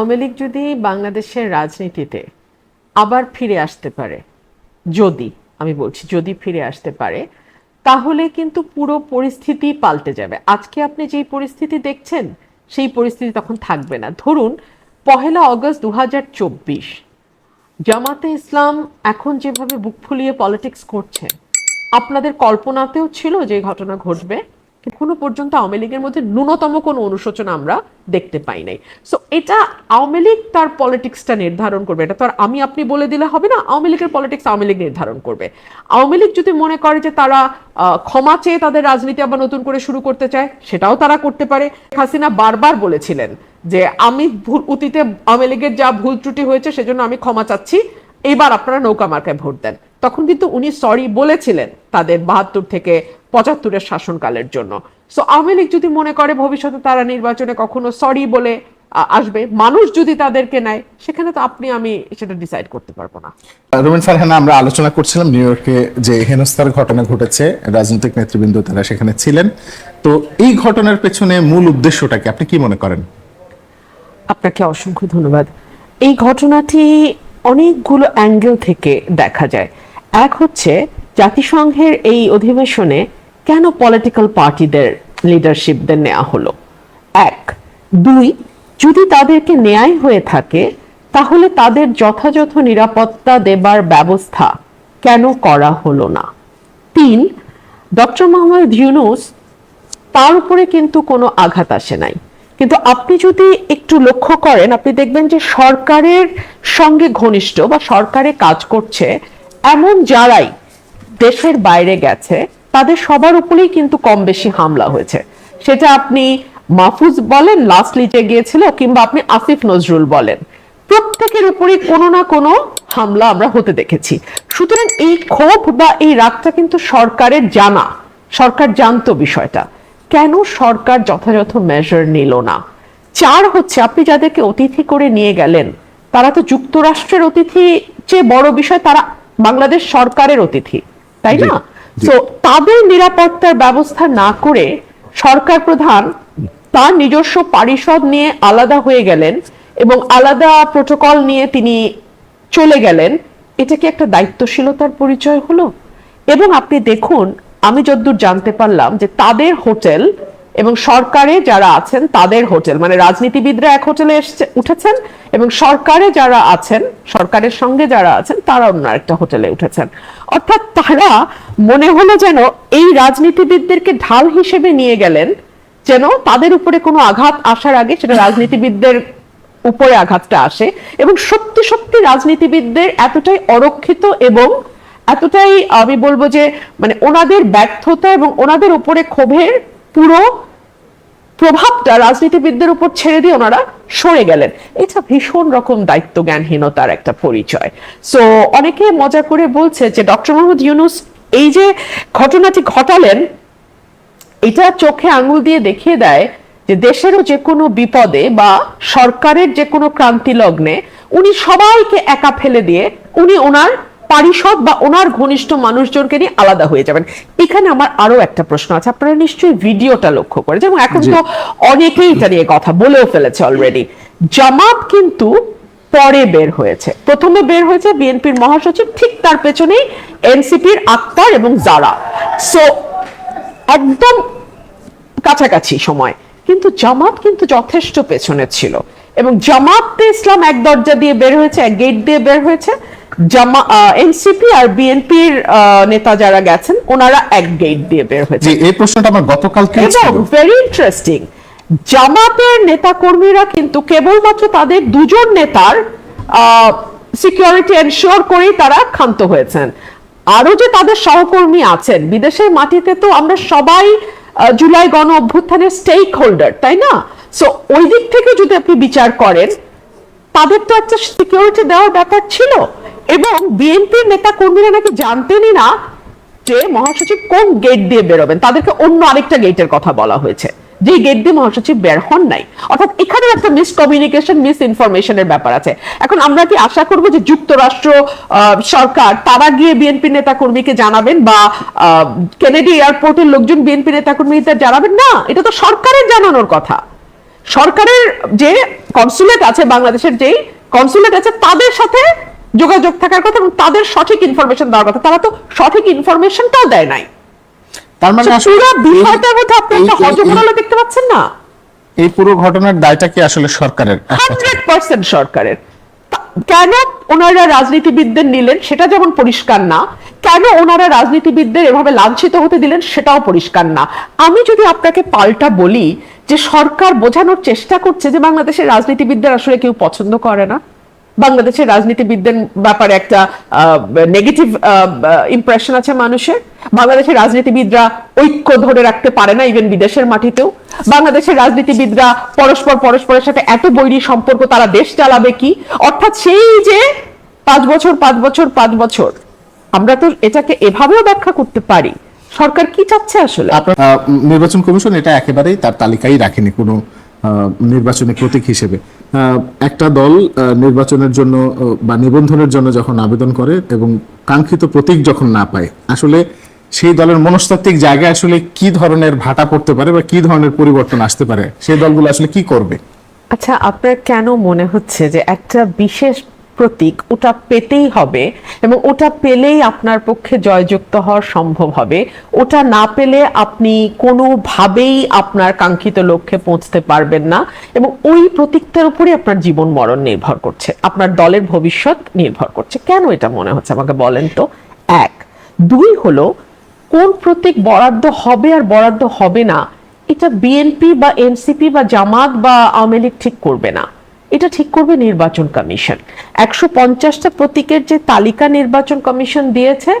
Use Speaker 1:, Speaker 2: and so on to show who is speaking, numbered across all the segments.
Speaker 1: আওয়ামী লীগ যদি বাংলাদেশের রাজনীতিতে আবার ফিরে আসতে পারে, যদি, আমি বলছি যদি ফিরে আসতে পারে, তাহলে কিন্তু পুরো পরিস্থিতি পাল্টে যাবে। আজকে আপনি যেই পরিস্থিতি দেখছেন, সেই পরিস্থিতি তখন থাকবে না। ধরুন, পহেলা অগস্ট দু হাজার চব্বিশ, জামাতে ইসলাম এখন যেভাবে বুক ফুলিয়ে পলিটিক্স করছেন আপনাদের কল্পনাতেও ছিল যে ঘটনা ঘটবে? এখনও পর্যন্ত আওয়ামী লীগের মধ্যে ন্যূনতম কোনো অনুশোচনা আমরা দেখতে পাই নাই। সো এটা আওয়ামী লীগ তার পলিটিক্সটা নির্ধারণ করবে। এটা তো আর আমি, আপনি বলে দিলে হবে না, আওয়ামী লীগের পলিটিক্স আওয়ামী লীগ নির্ধারণ করবে। আওয়ামী লীগ যদি মনে করে যে তারা ক্ষমা চেয়ে তাদের রাজনীতি আবার নতুন করে শুরু করতে চায়, সেটাও তারা করতে পারে। হাসিনা বারবার বলেছিলেন যে, আমি ভুল অতীতে আওয়ামী লীগের যা ভুল ত্রুটি হয়েছে, সেজন্য আমি ক্ষমা চাচ্ছি। এবার আপনারা নৌকা মার্কায় ভোট দেন। তখন কিন্তু উনি সরি বলেছিলেন তাদের বাহাত্তর থেকে পঁচাত্তরের শাসনকালের জন্য। সো আওয়ামী লীগ যদি মনে করে ভবিষ্যতে তারা নির্বাচনে কখনো সরি বলে আসবে মানুষ যদি তাদেরকে নেয় সেখানে তো আপনি আমি সেটা ডিসাইড করতে পারব না।
Speaker 2: রুমিন ফারহানা আমরা আলোচনা করছিলাম নিউ ইয়র্কে যে হেনস্থার ঘটনা ঘটেছে রাজনৈতিক নেতৃবৃন্দ তারা সেখানে ছিলেন। তো এই ঘটনার পেছনে মূল উদ্দেশ্যটা কি? আপনি কি মনে করেন?
Speaker 1: আপনাকে অসংখ্য ধন্যবাদ। এই ঘটনাটি অনেকগুলো অ্যাঙ্গেল থেকে দেখা যায়। এক হচ্ছে, জাতিসংঘের এই অধিবেশনে কেন পলিটিক্যাল পার্টিদের লিডারশিপদের নেওয়া হলো? এক। দুই, যদি তাদেরকে ন্যায় হয়ে থাকে, তাহলে তাদের যথাযথ নিরাপত্তা দেবার ব্যবস্থা কেন করা হলো না? তিন, ডক্টর মোহাম্মদ ইউনুস তার উপরে কিন্তু কোনো আঘাত আসে নাই। কিন্তু আপনি যদি একটু লক্ষ্য করেন, আপনি দেখবেন যে সরকারের সঙ্গে ঘনিষ্ঠ বা সরকারে কাজ করছে এমন যারাই দেশের বাইরে গেছে, তাদের সবার উপরেই কিন্তু কম বেশি হামলা হয়েছে। সেটা আপনি মাহফুজ বলেন লাস্টলি যে গিয়েছিল, কিংবা আপনি আসিফ নজরুল বলেন। প্রত্যেকের উপরে কোনো না কোনো হামলা আমরা হতে দেখেছি। সুতরাং এই ক্ষোভ বা এই রাগটা কিন্তু সরকারের জানা। সরকার জানতো বিষয়টা। কেন সরকার যথাযথ মেজার নিল না? চার হচ্ছে, আপনি যাদেরকে অতিথি করে নিয়ে গেলেন, তারা তো যুক্তরাষ্ট্রের অতিথি, চেয়ে বড় বিষয়, তারা বাংলাদেশ সরকারের অতিথি তাই না? তো তাদের নিরাপত্তার ব্যবস্থা না করে সরকার প্রধান তার নিজস্ব পারিষদ নিয়ে আলাদা হয়ে গেলেন এবং আলাদা প্রোটোকল নিয়ে তিনি চলে গেলেন এটা কি একটা দায়িত্বশীলতার পরিচয় হলো? এবং আপনি দেখুন আমি যতদূর জানতে পারলাম যে তাদের হোটেল এবং সরকারে যারা আছেন তাদের হোটেল মানে রাজনীতিবিদরা এক হোটেলে এসছে, উঠেছেন এবং সরকারে যারা আছেন, সরকারের সঙ্গে যারা আছেন তারা অন্য একটা হোটেলে উঠেছেন। অর্থাৎ তারা মনে হলো যেন এই রাজনীতিবিদদেরকে ঢাল হিসেবে নিয়ে গেলেন, যেন তাদের উপরে কোনো আঘাত আসার আগে সেটা রাজনীতিবিদদের উপরে আঘাতটা আসে এবং সত্যি সত্যি রাজনীতিবিদদের এতটাই অরক্ষিত এবং এতটাই, আমি বলব যে মানে ওনাদের ব্যর্থতা এবং ওনাদের উপরে ক্ষোভের পুরো প্রভাবটা রাজনীতিবিদদের উপর ছেড়ে দিয়ে ওনারা সরে গেলেন। এটা ভীষণ রকম দায়িত্ব জ্ঞানহীনতার একটা পরিচয়। সো অনেকে মজা করে বলছে যে, ডক্টর মোহাম্মদ ইউনুস এই যে ঘটনাটি ঘটালেন, এটা চোখে আঙুল দিয়ে দেখিয়ে দেয় যে দেশেরও যে কোনো বিপদে বা সরকারের যে কোনো ক্রান্তি লগ্নে উনি সবাইকে একা ফেলে দিয়ে উনি ওনার পারিষদ বা ওনার ঘনিষ্ঠ মানুষজনকে নিয়ে আলাদা হয়ে যাবেন। এখানে আমার আরও একটা প্রশ্ন আছে। আপনারা নিশ্চয়ই ভিডিওটা লক্ষ্য করে যেমন এখন তো অনেকেই এটা নিয়ে কথা বলেও ফেলেছে অলরেডি জামাত কিন্তু পরে বের হয়েছে। প্রথমে বের হয়েছে বিএনপির মহাসচিব ঠিক তার পেছনেই এনসিপির আক্তার এবং জারা সো একদম কাছাকাছি সময়। কিন্তু জামাত কিন্তু যথেষ্ট পেছনে ছিল। এবং জামাতে ইসলাম এক দরজা দিয়ে বের হয়েছে এক গেট দিয়ে বের হয়েছে। জামা এনসিপি আর বিএনপির নেতা যারা গেছেন ওনারা এক গেট দিয়ে বের হয়েছে
Speaker 2: এই প্রশ্নটা আমার গতকালকে
Speaker 1: ভেরি ইন্টারেস্টিং জামাতের নেতাকর্মীরা কিন্তু কেবলমাত্র তাদের দুজন নেতার সিকিউরিটি এনশিওর করেই তারা ক্ষান্ত হয়েছেন। আরও যে তাদের সহকর্মী আছেন বিদেশের মাটিতে তো আমরা সবাই জুলাই গণ অভ্যুত্থানের স্টেক হোল্ডার তাই না? সো ওই দিক থেকে যদি আপনি বিচার করেন তাদের তো একটা সিকিউরিটি দেওয়ার ব্যাপার ছিল। এবং বিএনপির নেতা কর্মীরা নাকি জানতেনই না যে মহাসচিব কোন গেট দিয়ে বেরোবেন। তাদেরকে অন্য আরেকটা গেটের কথা বলা হয়েছে। যে গেট দিয়ে মহাসচিব বের হন নাই। অর্থাৎ এখানে একটা মিস কমিউনিকেশন মিস ইনফরমেশনের ব্যাপার আছে। এখন আমরা কি আশা করব যে যুক্তরাষ্ট্র সরকার, তারা গিয়ে বিএনপি নেতা কর্মীকে জানাবেন বা কেনেডি এয়ারপোর্টের লোকজন বিএনপি নেতা কর্মীদের জানাবেন? না, এটা তো সরকারের জানানোর কথা। সরকারের যে কনসুলেট আছে, বাংলাদেশের যেই কনসুলেট আছে, তাদের সাথে যোগাযোগ থাকার কথা এবং তাদের সঠিক ইনফরমেশন দেওয়ার কথা। তারা তো সঠিক ইনফরমেশনটাও দেয় নাই।
Speaker 2: তার মানে
Speaker 1: পুরো বিষয়টার মধ্যে আপনি একটা হজমরলা দেখতে পাচ্ছেন না?
Speaker 2: এই পুরো ঘটনার দায়টা কি আসলে সরকারের? এক কথায়?
Speaker 1: হান্ড্রেড পার্সেন্ট সরকারের। কেন ওনারা রাজনীতিবিদদের নিলেন সেটা যেমন পরিষ্কার না কেন ওনারা রাজনীতিবিদদের এভাবে লাঞ্ছিত হতে দিলেন সেটাও পরিষ্কার না। আমি যদি আপনাকে পাল্টা বলি যে সরকার বোঝানোর চেষ্টা করছে যে বাংলাদেশের রাজনীতিবিদদের আসলে কেউ পছন্দ করে না বাংলাদেশের রাজনীতিবিদদের ব্যাপারে একটা নেগেটিভ ইমপ্রেশন আছে মানুষের। বাংলাদেশের রাজনীতিবিদরা ঐক্য ধরে রাখতে পারে না ইভেন বিদেশের মাটিতেও। বাংলাদেশের রাজনীতিবিদরা পরস্পর পরস্পরের সাথে এত বৈরী সম্পর্ক তারা দেশ চালাবে কি? অর্থাৎ সেই যে পাঁচ বছর পাঁচ বছর পাঁচ বছর, আমরা তো এটাকে এভাবেও ব্যাখ্যা করতে পারি। সরকার কি চাচ্ছে আসলে?
Speaker 2: নির্বাচন কমিশন এটা একেবারেই তার তালিকায় রাখেনি কোনো নির্বাচনী প্রতীক হিসেবে। একটা দল নির্বাচনের জন্য বা নিবন্ধনের জন্য যখন আবেদন করে এবং কাঙ্ক্ষিত প্রতীক যখন না পায়, আসলে সেই দলের মনস্তাত্ত্বিক জায়গায় আসলে কি ধরনের ভাটা পড়তে পারে বা কি ধরনের পরিবর্তন আসতে পারে, সেই দলগুলো আসলে কি করবে?
Speaker 1: আচ্ছা আপনার কেন মনে হচ্ছে যে একটা বিশেষ প্রতীক, ওটা পেতেই হবে এবং ওটা পেলেই আপনার পক্ষে জয়যুক্ত হওয়া সম্ভব হবে। ওটা না পেলে আপনি কোনোভাবেই আপনার কাঙ্ক্ষিত লক্ষ্যে পৌঁছতে পারবেন না এবং ওই প্রতীকটার উপরে আপনার জীবন মরণ নির্ভর করছে। আপনার দলের ভবিষ্যৎ নির্ভর করছে। কেন এটা মনে হচ্ছে? আমাকে বলেন তো। এক, দুই হলো, কোন প্রতীক বরাদ্দ হবে আর বরাদ্দ হবে না, এটা বিএনপি বা এনসিপি বা জামাত বা আওয়ামী লীগ ঠিক করবে না। এটা ঠিক করবে নির্বাচন কমিশন। একশো পঞ্চাশটা প্রতীকের যে তালিকা নির্বাচন কমিশন দিয়েছে,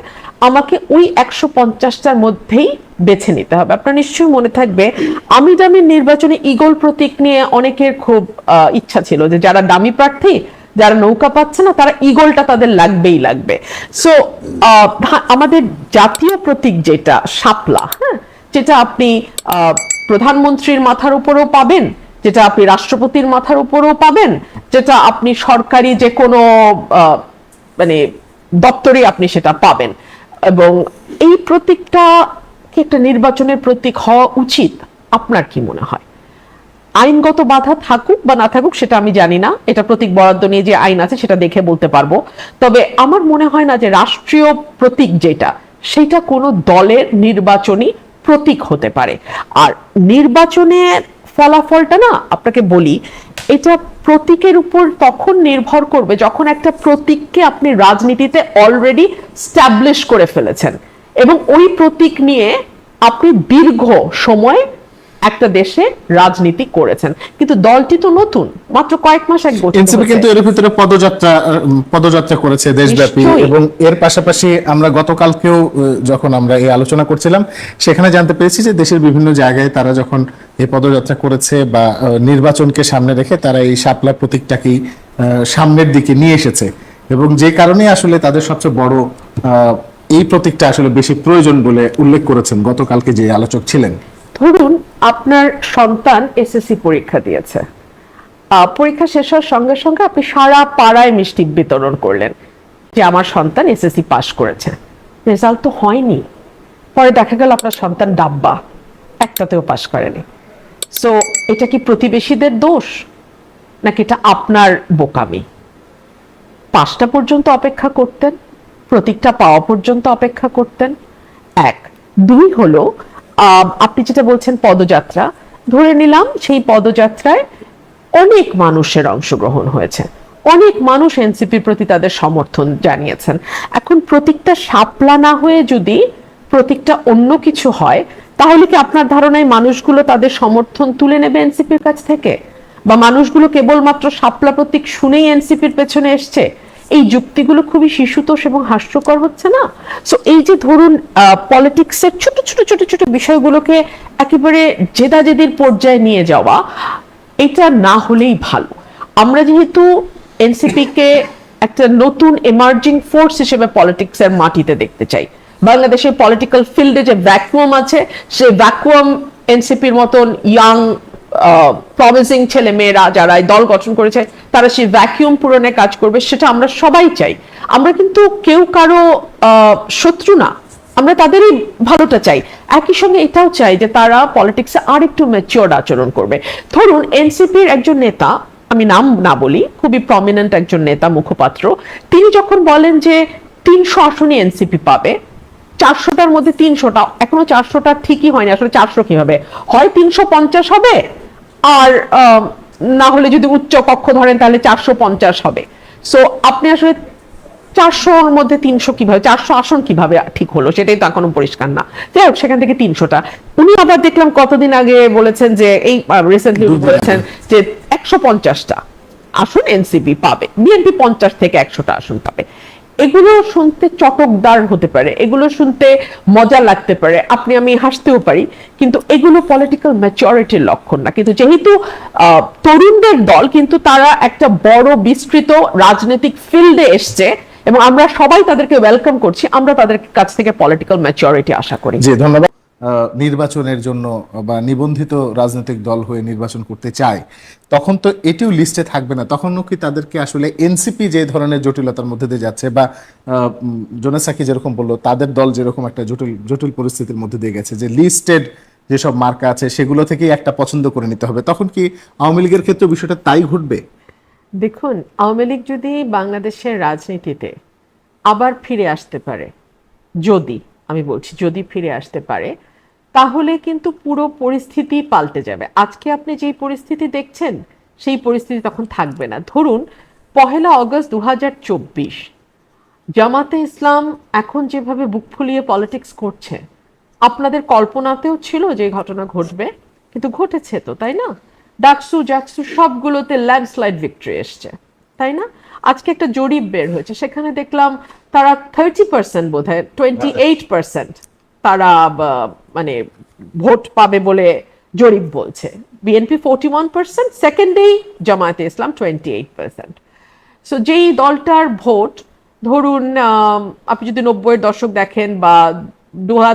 Speaker 1: আমাকে ওই একশো পঞ্চাশটার মধ্যেই বেছে নিতে হবে। আপনার নিশ্চয়ই মনে থাকবে আমি দামির নির্বাচনে ইগল প্রতীক নিয়ে অনেকের খুব ইচ্ছা ছিল যে যারা দামি প্রার্থী, যারা নৌকা পাচ্ছে না, তারা ইগলটা তাদের লাগবেই লাগবে। সো আমাদের জাতীয় প্রতীক যেটা, শাপলা হ্যাঁ যেটা আপনি প্রধানমন্ত্রীর মাথার উপরেও পাবেন যেটা আপনি রাষ্ট্রপতির মাথার উপরেও পাবেন, যেটা আপনি সরকারি যে কোনো মানে দপ্তরে আপনি সেটা পাবেন। এবং এই প্রতীকটা একটা নির্বাচনের প্রতীক হওয়া উচিত? আপনার কি মনে হয়? আইনগত বাধা থাকুক বা না থাকুক, সেটা আমি জানি না। এটা প্রতীক বরাদ্দ নিয়ে যে আইন আছে, সেটা দেখে বলতে পারব। তবে আমার মনে হয় না যে রাষ্ট্রীয় প্রতীক যেটা, সেটা কোনো দলের নির্বাচনী প্রতীক হতে পারে। আর নির্বাচনের ফলাফলটা না আপনাকে বলি, এটা প্রতীকের উপর তখন নির্ভর করবে যখন একটা প্রতীককে আপনি রাজনীতিতে অলরেডি স্ট্যাবলিশ করে ফেলেছেন। এবং ওই প্রতীক নিয়ে আপনি দীর্ঘ সময় একটা দেশে রাজনীতি করেছেন। কিন্তু দলটি তো নতুন মাত্র কয়েক মাস এক গঠিত
Speaker 2: এনসিপি কিন্তু এর ভিতরে পদযাত্রা পদযাত্রা করেছে দেশব্যাপী। এবং এর পাশাপাশি আমরা গতকালকেও যখন আমরা এই আলোচনা করছিলাম সেখানে জানতে পেরেছি যে দেশের বিভিন্ন জায়গায় তারা যখন এই পদযাত্রা করেছে বা নির্বাচনকে সামনে রেখে তারা এই শাপলা প্রতীকটাকেই আহ, সামনের দিকে নিয়ে এসেছে। এবং যে কারণে আসলে তাদের সবচেয়ে বড় আহ, এই প্রতীকটা আসলে বেশি প্রয়োজন বলে উল্লেখ করেছেন গতকালকে যে আলোচক ছিলেন।
Speaker 1: ধরুন, আপনার সন্তান এসএসসি পরীক্ষা দিয়েছে। পরীক্ষা শেষ হওয়ার সঙ্গে সঙ্গে আপনি সারা পাড়ায় মিষ্টি বিতরণ করলেন যে, আমার সন্তান এসএসসি পাশ করেছে। রেজাল্ট তো হয়নি। পরে দেখা গেল আপনার সন্তান ডাব্বা, একটাতেও পাশ করেনি। সো এটা কি প্রতিবেশীদের দোষ? নাকি এটা আপনার বোকামি? পাঁচটা পর্যন্ত অপেক্ষা করতেন প্রতীকটা পাওয়া পর্যন্ত অপেক্ষা করতেন। এক, দুই হলো আপনি যেটা বলছেন, পদযাত্রা। ধরে নিলাম, সেই পদযাত্রায় অনেক মানুষের অংশগ্রহণ হয়েছে। অনেক মানুষ এনসিপির প্রতি তাদের সমর্থন জানিয়েছেন। এখন প্রতীকটা সাপলা না হয়ে যদি প্রতীকটা অন্য কিছু হয়, তাহলে কি আপনার ধারণায় মানুষগুলো তাদের সমর্থন তুলে নেবে এনসিপির কাছ থেকে? বা মানুষগুলো কেবলমাত্র সাপলা প্রতীক শুনেই এনসিপির পেছনে এসছে? এই যুক্তিগুলো খুবই শিশুতোষ এবং হাস্যকর হচ্ছে না? সো এই যে ধরুন পলিটিক্সের ছোট ছোট ছোট ছোট বিষয়গুলোকে একেবারে জেদাজেদির পর্যায়ে নিয়ে যাওয়া, এটা না হলেই ভালো। আমরা যেহেতু এনসিপি কে একটা নতুন এমার্জিং ফোর্স হিসেবে পলিটিক্সের মাটিতে দেখতে চাই। বাংলাদেশের পলিটিক্যাল ফিল্ডে যে ভ্যাকুয়াম আছে সেই ভ্যাকুয়াম এনসিপির মতন ইয়াং প্রমিসিং ছেলে মেয়েরা যারা দল গঠন করেছে, তারা সেই ভ্যাকিউম পূরণে কাজ করবে, সেটা আমরা সবাই চাই। আমরা কিন্তু কেউ কারও শত্রু না। আমরা তাদেরই ভালোটা চাই। একই সঙ্গে এটাও চাই যে তারা পলিটিক্সে আর একটু ম্যাচিওর আচরণ করবে। ধরুন এনসিপির একজন নেতা, আমি নাম না বলি, খুবই প্রমিনেন্ট একজন নেতা, মুখপাত্র, তিনি যখন বলেন যে তিনশো আসনই এনসিপি পাবে চারশোটার মধ্যে তিনশোটা। এখনও চারশোটা ঠিকই হয়নি। আসলে চারশো কি হবে হয় তিনশো পঞ্চাশ হবে আর না হলে যদি উচ্চ কক্ষ ধরেন তাহলে চারশো পঞ্চাশ হবে। সো আপনি আসলে চারশোর মধ্যে তিনশো কীভাবে চারশো আসন কীভাবে ঠিক হলো সেটাই তো এখনও পরিষ্কার না। যাই হোক সেখান থেকে তিনশোটা। উনি আবার দেখলাম কতদিন আগে বলেছেন যে এই রিসেন্টলি বলেছেন যে একশো পঞ্চাশটা আসন এনসিপি পাবে। বিএনপি পঞ্চাশ থেকে একশোটা আসন পাবে। এগুলো শুনতে চটকদার হতে পারে, এগুলো শুনতে মজা লাগতে পারে, আপনি আমি হাসতেও পারি, কিন্তু এগুলো পলিটিক্যাল ম্যাচিওরিটির লক্ষণ না। কিন্তু যেহেতু তরুণদের দল, কিন্তু তারা একটা বড় বিস্তৃত রাজনৈতিক ফিল্ডে এসছে, এবং আমরা সবাই তাদেরকে ওয়েলকাম করছি, আমরা তাদের কাছ থেকে পলিটিক্যাল ম্যাচরিটি আশা করি।
Speaker 2: ধন্যবাদ। নির্বাচনের জন্য বা নিবন্ধিত রাজনৈতিক দল হয়ে নির্বাচন করতে চায়, তখন তো এটিও লিস্টে থাকবে না। তখনও কি তাদেরকে আসলে এনসিপি যে ধরনের জটিলতার মধ্যে দিয়ে যাচ্ছে বা জোনাস সাকি যেরকম বলল, তাদের দল যেরকম একটা জটিল জটিল পরিস্থিতির মধ্যে দিয়ে গেছে যে লিস্টেড যেসব মার্কা আছে সেগুলো থেকেই একটা পছন্দ করে নিতে হবে। তখন কি আওয়ামী লীগের ক্ষেত্রে বিষয়টা তাই ঘটবে?
Speaker 1: দেখুন, আওয়ামী লীগ যদি বাংলাদেশের রাজনীতিতে আবার ফিরে আসতে পারে, যদি, আমি বলছি যদি ফিরে আসতে পারে তাহলে কিন্তু পুরো পরিস্থিতি পাল্টে যাবে। আজকে আপনি যেই পরিস্থিতি দেখছেন, সেই পরিস্থিতি তখন থাকবে না। ধরুন, পহেলা অগস্ট দু হাজার চব্বিশ, জামাতে ইসলাম এখন যেভাবে বুক ফুলিয়ে পলিটিক্স করছে, আপনাদের কল্পনাতেও ছিল যে ঘটনা ঘটবে, কিন্তু ঘটেছে তো, তাই না? ডাকসু, জাকসু সবগুলোতে ল্যান্ডস্লাইড ভিক্টরি এসছে, তাই না? আজকে একটা জরিপ বের হয়েছে, সেখানে দেখলাম তারা থার্টি পার্সেন্ট বোধ হয় টোয়েন্টি এইট পার্সেন্ট তারা মানে ভোট পাবে বলে জরিপ বলছে। BNP forty one percent সেকেন্ডেই Jamaate Islam twenty eight percent so যেই দলটার ভোট, ধরুন আপনি যদি নব্বইয়ের দশক দেখেন বা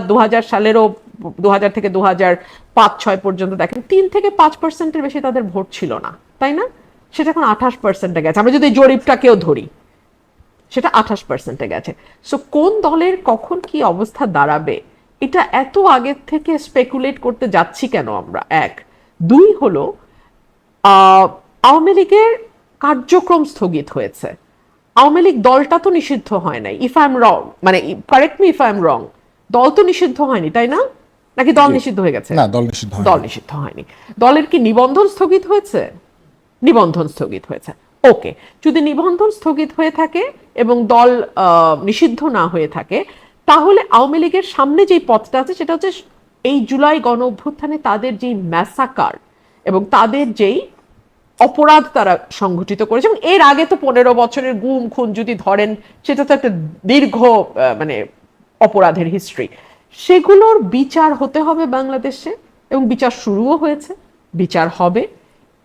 Speaker 1: দু হাজার সালেরও দু হাজার থেকে দু হাজার পাঁচ, ছয় পর্যন্ত দেখেন, তিন থেকে পাঁচ পার্সেন্টের বেশি তাদের ভোট ছিল না, তাই না? সেটা এখন আঠাশ পার্সেন্টে গেছে। আমরা যদি জরিপটাকেও ধরি, সেটা আঠাশ পার্সেন্টে গেছে। সো কোন দলের কখন কি অবস্থা দাঁড়াবে? এটা এত আগের থেকে স্পেকুলেট করতে যাচ্ছি কেন আমরা? এক। দুই হলো আওয়ামী লীগের কার্যক্রম স্থগিত হয়েছে। আওয়ামী লীগ দলটা তো নিষিদ্ধ হয় নাই। ইফ আই এম রং মানে correct me if I am wrong দল তো নিষিদ্ধ হয়নি তাই না? নাকি দল নিষিদ্ধ হয়ে গেছে?
Speaker 2: না দল নিষিদ্ধ।
Speaker 1: দল নিষিদ্ধ হয়নি। দলের কি নিবন্ধন স্থগিত হয়েছে? নিবন্ধন স্থগিত হয়েছে। ওকে যদি নিবন্ধন স্থগিত হয়ে থাকে এবং দল আহ, নিষিদ্ধ না হয়ে থাকে তাহলে আওয়ামী লীগের সামনে যেই পথটা আছে, সেটা হচ্ছে এই জুলাই গণ অভ্যুত্থানে তাদের যেই ম্যাসাকার এবং তাদের যেই অপরাধ তারা সংঘটিত করেছে এবং এর আগে তো পনেরো বছরের গুম, খুন যদি ধরেন, সেটা তো একটা দীর্ঘ মানে অপরাধের হিস্ট্রি সেগুলোর বিচার হতে হবে বাংলাদেশে এবং বিচার শুরুও হয়েছে, বিচার হবে।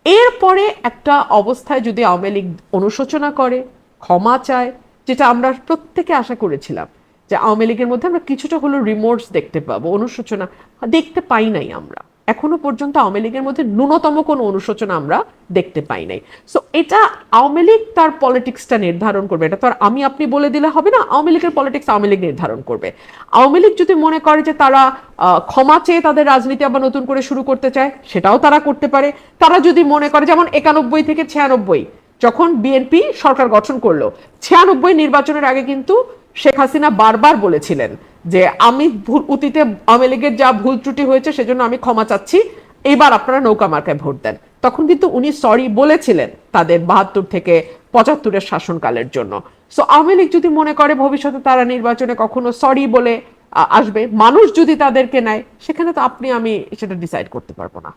Speaker 1: এরপরে একটা অবস্থায় যদি আওয়ামী লীগ অনুশোচনা করে, ক্ষমা চায়, যেটা আমরা প্রত্যেকে আশা করেছিলাম যে আওয়ামী লীগের মধ্যে আমরা কিছুটা হলো রিমোর্স দেখতে পাবো, অনুশোচনা দেখতে পাই নাই আমরা। এখনও পর্যন্ত আওয়ামী লীগের মধ্যে ন্যূনতম কোনো অনুশোচনা আমরা দেখতে পাই নাই। সো এটা আওয়ামী লীগ তার পলিটিক্সটা নির্ধারণ করবে। এটা তো আর আমি, আপনি বলে দিলে হবে না, আওয়ামী লীগের পলিটিক্স আওয়ামী লীগ নির্ধারণ করবে। আওয়ামী লীগ যদি মনে করে যে তারা ক্ষমা চেয়ে তাদের রাজনীতি আবার নতুন করে শুরু করতে চায়, সেটাও তারা করতে পারে। তারা যদি মনে করে, যেমন একানব্বই থেকে ছিয়ানব্বই, যখন বিএনপি সরকার গঠন করল, ছিয়ানব্বই নির্বাচনের আগে কিন্তু শেখ হাসিনা বারবার বলেছিলেন যে আমি ভুল অতীতে আওয়ামী লীগের যা ভুল ত্রুটি হয়েছে সেজন্য আমি ক্ষমা চাচ্ছি। এবার আপনারা নৌকা মার্কায় ভোট দেন। তখন কিন্তু উনি সরি বলেছিলেন তাদের বাহাত্তর থেকে পঁচাত্তরের শাসনকালের জন্য। সো আওয়ামী লীগ যদি মনে করে ভবিষ্যতে তারা নির্বাচনে কখনো সরি বলে আসবে, মানুষ যদি তাদেরকে নেয়, সেখানে তো আপনি, আমি সেটা ডিসাইড করতে পারব না।